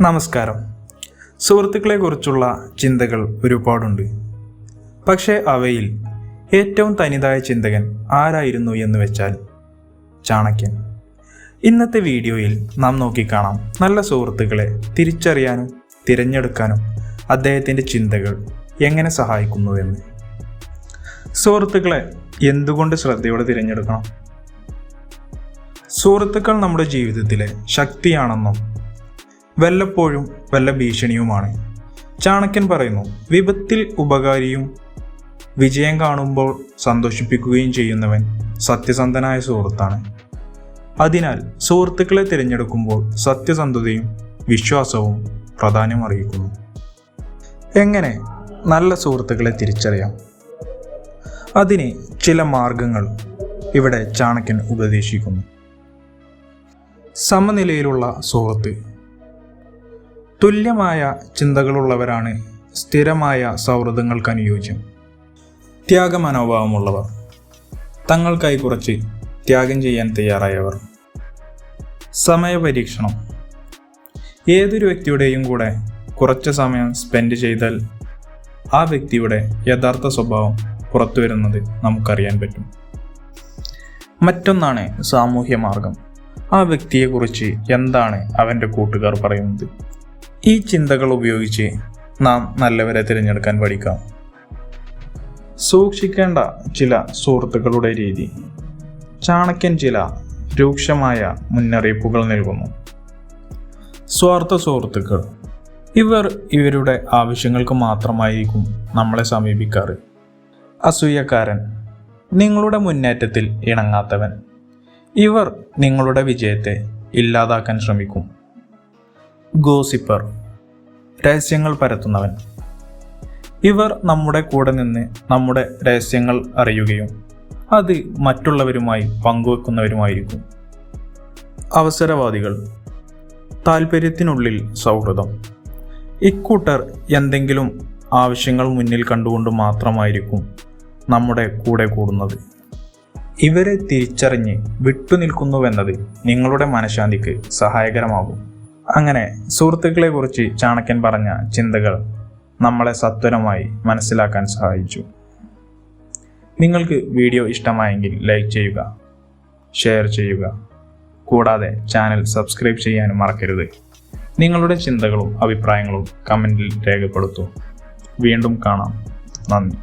നമസ്കാരം. സുഹൃത്തുക്കളെക്കുറിച്ചുള്ള ചിന്തകൾ ഒരുപാടുണ്ട്. പക്ഷേ അവയിൽ ഏറ്റവും തനിതായ ചിന്തകൻ ആരായിരുന്നു എന്ന് വെച്ചാൽ ചാണക്യൻ. ഇന്നത്തെ വീഡിയോയിൽ നാം നോക്കിക്കാണാം നല്ല സുഹൃത്തുക്കളെ തിരിച്ചറിയാനും തിരഞ്ഞെടുക്കാനും അദ്ദേഹത്തിന്റെ ചിന്തകൾ എങ്ങനെ സഹായിക്കുന്നുവെന്ന് സുഹൃത്തുക്കളെ എന്തുകൊണ്ട് ശ്രദ്ധയോടെ തിരഞ്ഞെടുക്കണം? സുഹൃത്തുക്കൾ നമ്മുടെ ജീവിതത്തിലെ ശക്തിയാണെന്നും വല്ലപ്പോഴും വല്ല ഭീഷണിയുമാണ്. ചാണക്യൻ പറയുന്നു വിപത്തിൽ ഉപകാരിയും വിജയം കാണുമ്പോൾ സന്തോഷിപ്പിക്കുകയും ചെയ്യുന്നവൻ സത്യസന്ധനായ സുഹൃത്താണ്. അതിനാൽ സുഹൃത്തുക്കളെ തിരഞ്ഞെടുക്കുമ്പോൾ സത്യസന്ധതയും വിശ്വാസവും പ്രാധാന്യം അറിയിക്കുന്നു. എങ്ങനെ നല്ല സുഹൃത്തുക്കളെ തിരിച്ചറിയാം? അതിന് ചില മാർഗങ്ങൾ ഇവിടെ ചാണക്യൻ ഉപദേശിക്കുന്നു. സമനിലയിലുള്ള സുഹൃത്ത് തുല്യമായ ചിന്തകളുള്ളവരാണ് സ്ഥിരമായ സൗഹൃദങ്ങൾക്ക് അനുയോജ്യം. ത്യാഗമനോഭാവമുള്ളവർ. തങ്ങൾക്കായി കുറച്ച് ത്യാഗം ചെയ്യാൻ തയ്യാറായവർ. സമയപരീക്ഷണം. ഏതൊരു വ്യക്തിയുടെയും കൂടെ കുറച്ച് സമയം സ്പെൻഡ് ചെയ്താൽ ആ വ്യക്തിയുടെ യഥാർത്ഥ സ്വഭാവം പുറത്തു വരുന്നത് നമുക്കറിയാൻ പറ്റും. മറ്റൊന്നാണ് സാമൂഹ്യ മാർഗം ആ വ്യക്തിയെക്കുറിച്ച് എന്താണ് അവന്റെ കൂട്ടുകാർ പറയുന്നത്? ഈ ചിന്തകൾ ഉപയോഗിച്ച് നാം നല്ലവരെ തിരഞ്ഞെടുക്കാൻ പഠിക്കാം. സൂക്ഷിക്കേണ്ട ചില സുഹൃത്തുക്കളുടെ രീതി. ചാണക്യൻ ചില രൂക്ഷമായ മുന്നറിയിപ്പുകൾ നൽകുന്നു. സ്വാർത്ഥ സുഹൃത്തുക്കൾ. ഇവർ ഇവരുടെ ആവശ്യങ്ങൾക്ക് മാത്രമായിരിക്കും നമ്മളെ സമീപിക്കാറ്. അസൂയക്കാരൻ. നിങ്ങളുടെ മുന്നേറ്റത്തിൽ ഇണങ്ങാത്തവൻ. ഇവർ നിങ്ങളുടെ വിജയത്തെ ഇല്ലാതാക്കാൻ ശ്രമിക്കും. ഗോസിപ്പർ രഹസ്യങ്ങൾ പരത്തുന്നവൻ. ഇവർ നമ്മുടെ കൂടെ നിന്ന് നമ്മുടെ രഹസ്യങ്ങൾ അറിയുകയും അത് മറ്റുള്ളവരുമായി പങ്കുവെക്കുന്നവരുമായിരിക്കും. അവസരവാദികൾ. താല്പര്യത്തിനുള്ളിൽ സൗഹൃദം. ഇക്കൂട്ടർ എന്തെങ്കിലും ആവശ്യങ്ങൾ മുന്നിൽ കണ്ടുകൊണ്ട് മാത്രമായിരിക്കും നമ്മുടെ കൂടെ കൂടുന്നത്. ഇവരെ തിരിച്ചറിഞ്ഞ് വിട്ടുനിൽക്കുന്നുവെന്നത് നിങ്ങളുടെ മനഃശാന്തിക്ക് സഹായകരമാകും. അങ്ങനെ സുഹൃത്തുക്കളെ കുറിച്ച് ചാണക്യൻ പറഞ്ഞ ചിന്തകൾ നമ്മളെ സത്വരമായി മനസ്സിലാക്കാൻ സഹായിച്ചു. നിങ്ങൾക്ക് വീഡിയോ ഇഷ്ടമായെങ്കിൽ ലൈക്ക് ചെയ്യുക ഷെയർ ചെയ്യുക. കൂടാതെ ചാനൽ സബ്സ്ക്രൈബ് ചെയ്യാനും മറക്കരുത്. നിങ്ങളുടെ ചിന്തകളും അഭിപ്രായങ്ങളും കമന്റിൽ രേഖപ്പെടുത്തൂ. വീണ്ടും കാണാം. നന്ദി.